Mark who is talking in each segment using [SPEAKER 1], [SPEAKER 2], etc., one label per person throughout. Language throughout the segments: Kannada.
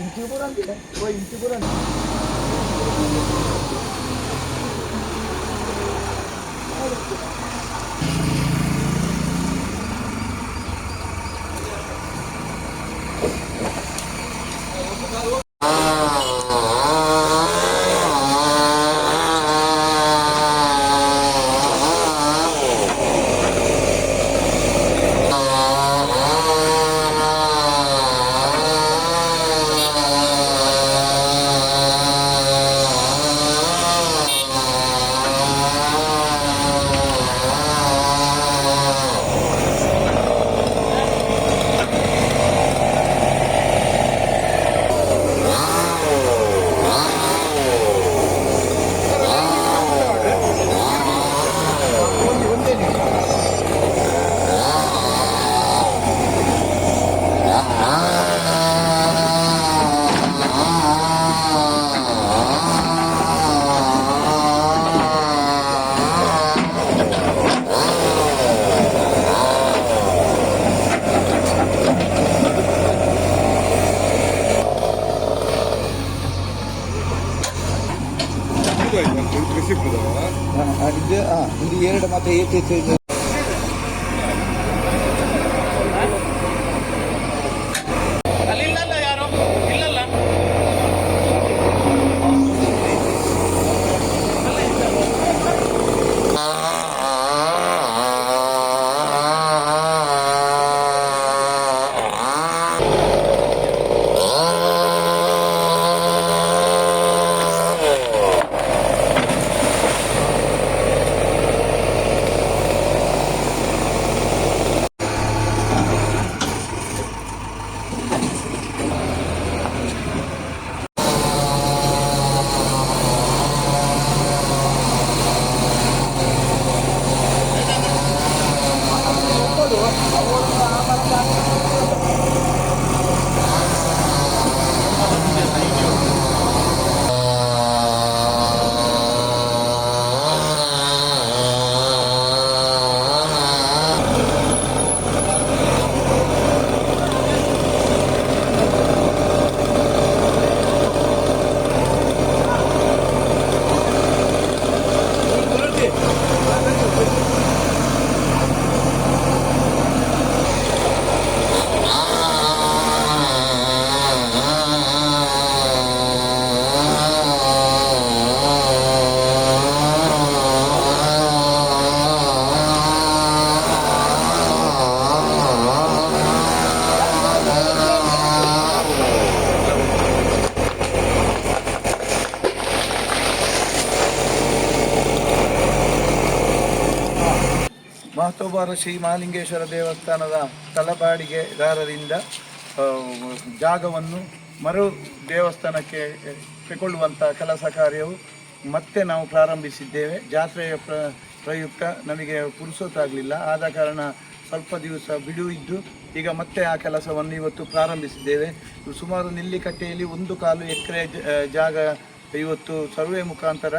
[SPEAKER 1] 인튜브란데? 뭐 인튜브란데? ಆ, ಎರಡು ಮತ್ತೆ ಏಕೆ
[SPEAKER 2] Thank you.
[SPEAKER 1] ಮಹತ್ವಬಾರ ಶ್ರೀ ಮಹಾಲಿಂಗೇಶ್ವರ ದೇವಸ್ಥಾನದ ತಲಬಾಡಿಗೆದಾರರಿಂದ ಜಾಗವನ್ನು ಮರು ದೇವಸ್ಥಾನಕ್ಕೆ ತೆಗೊಳ್ಳುವಂಥ ಕೆಲಸ ಕಾರ್ಯವು ಮತ್ತೆ ನಾವು ಪ್ರಾರಂಭಿಸಿದ್ದೇವೆ. ಜಾತ್ರೆಯ ಪ್ರ, ಪ್ರಯುಕ್ತ ನಮಗೆ ಪುರುಸೋತಾಗಲಿಲ್ಲ ಆದ ಕಾರಣ ಸ್ವಲ್ಪ ದಿವಸ ಬಿಡುವು ಇದ್ದು, ಈಗ ಮತ್ತೆ ಆ ಕೆಲಸವನ್ನು ಇವತ್ತು ಪ್ರಾರಂಭಿಸಿದ್ದೇವೆ. ಸುಮಾರು ನಿಲ್ಲಿಕಟ್ಟೆಯಲ್ಲಿ ಒಂದು ಕಾಲು ಎಕರೆ ಜಾಗ ಇವತ್ತು ಸರ್ವೆ ಮುಖಾಂತರ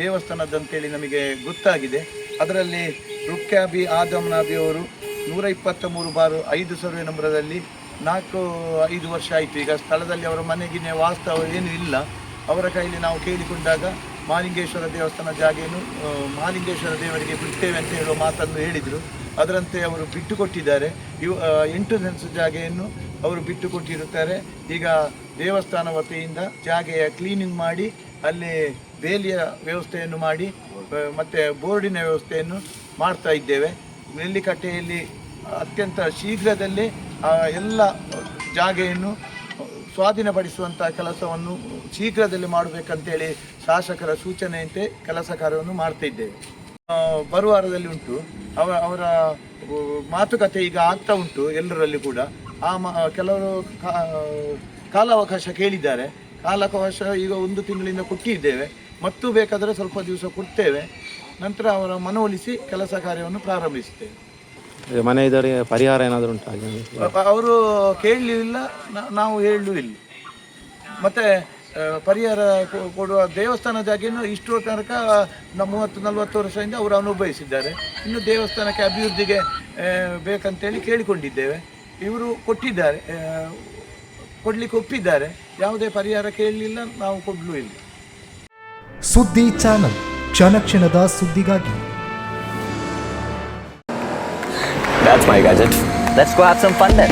[SPEAKER 1] ದೇವಸ್ಥಾನದಂತೇಳಿ ನಮಗೆ ಗೊತ್ತಾಗಿದೆ. ಅದರಲ್ಲಿ ರುಕ್ಯಾಬಿ ಆದಮ್ನಾಬಿ ಅವರು ನೂರ ಇಪ್ಪತ್ತ ಮೂರು ಬಾರು ಐದು ಸರ್ವೆ ನಂಬರದಲ್ಲಿ ನಾಲ್ಕು ಐದು ವರ್ಷ ಆಯಿತು. ಈಗ ಸ್ಥಳದಲ್ಲಿ ಅವರ ಮನೆಗಿನ ವಾಸ್ತವ ಏನೂ ಇಲ್ಲ. ಅವರ ಕೈಯಲ್ಲಿ ನಾವು ಕೇಳಿಕೊಂಡಾಗ ಮಾಲಿಂಗೇಶ್ವರ ದೇವಸ್ಥಾನ ಜಾಗೆಯನ್ನು ಮಾಲಿಂಗೇಶ್ವರ ದೇವರಿಗೆ ಬಿಡ್ತೇವೆ ಅಂತ ಹೇಳುವ ಮಾತನ್ನು ಹೇಳಿದರು. ಅದರಂತೆ ಅವರು ಬಿಟ್ಟು ಕೊಟ್ಟಿದ್ದಾರೆ ಆ, ಎಂಟು ಜಾಗೆಯನ್ನು ಅವರು ಬಿಟ್ಟು ಕೊಟ್ಟಿರುತ್ತಾರೆ ಈಗ ದೇವಸ್ಥಾನ ವತಿಯಿಂದ ಜಾಗೆಯ ಕ್ಲೀನಿಂಗ್ ಮಾಡಿ ಅಲ್ಲಿ ಬೇಲಿಯ ವ್ಯವಸ್ಥೆಯನ್ನು ಮಾಡಿ ಮತ್ತೆ ಬೋರ್ಡಿನ ವ್ಯವಸ್ಥೆಯನ್ನು ಮಾಡ್ತಾ ಇದ್ದೇವೆ. ನೆಲ್ಲಿಕಟ್ಟೆಯಲ್ಲಿ ಅತ್ಯಂತ ಶೀಘ್ರದಲ್ಲೇ ಎಲ್ಲ ಜಾಗೆಯನ್ನು ಸ್ವಾಧೀನಪಡಿಸುವಂಥ ಕೆಲಸವನ್ನು ಶೀಘ್ರದಲ್ಲಿ ಮಾಡಬೇಕಂತೇಳಿ ಶಾಸಕರ ಸೂಚನೆಯಂತೆ ಕೆಲಸ ಕಾರ್ಯವನ್ನು ಮಾಡ್ತಾ ಇದ್ದೇವೆ. ಬರುವಾರದಲ್ಲಿ ಬರುವ ಉಂಟು. ಅವ, ಅವರ ಮಾತುಕತೆ ಈಗ ಆಗ್ತಾ ಉಂಟು ಎಲ್ಲರಲ್ಲಿ ಕೂಡ. ಆ ಮ, ಕೆಲವರು ಕಾಲಾವಕಾಶ ಕೇಳಿದ್ದಾರೆ. ಕಾಲಾವಕಾಶ ಈಗ ಒಂದು ತಿಂಗಳಿಂದ ಕೊಟ್ಟಿದ್ದೇವೆ. ಮತ್ತು ಬೇಕಾದರೆ ಸ್ವಲ್ಪ ದಿವಸ ಕೊಡ್ತೇವೆ. ನಂತರ ಅವರ ಮನವೊಲಿಸಿ ಕೆಲಸ ಕಾರ್ಯವನ್ನು
[SPEAKER 3] ಪ್ರಾರಂಭಿಸುತ್ತೇವೆ. ಮನೆ ಇದ್ದವರಿಗೆ ಪರಿಹಾರ ಏನಾದರೂ ಉಂಟು
[SPEAKER 1] ಅವರು ಕೇಳಲಿಲ್ಲ ನಾವು ಹೇಳಲೂ ಇಲ್ಲ. ಮತ್ತೆ ಪರಿಹಾರ ಕೊಡುವ ದೇವಸ್ಥಾನ ಜಾಗೆಯನ್ನು ಇಷ್ಟು ತನಕ ಮೂವತ್ತು ನಲವತ್ತು ವರ್ಷದಿಂದ ಅವರು ಅನುಭವಿಸಿದ್ದಾರೆ ಇನ್ನು ದೇವಸ್ಥಾನಕ್ಕೆ ಅಭಿವೃದ್ಧಿಗೆ ಬೇಕಂತೇಳಿ ಕೇಳಿಕೊಂಡಿದ್ದೇವೆ. ಇವರು ಕೊಟ್ಟಿದ್ದಾರೆ ಕೊಡಲಿಕ್ಕೆ ಒಪ್ಪಿದ್ದಾರೆ. ಯಾವುದೇ ಪರಿಹಾರ ಕೇಳಲಿಲ್ಲ ನಾವು ಕೊಡಲೂ ಇಲ್ಲ.
[SPEAKER 2] ಸುದ್ದಿ ಚಾನಲ್. ಕ್ಷಣದ ಸುದ್ದಿಗಾಗಿ
[SPEAKER 4] That's my gadget. Let's go have some fun then.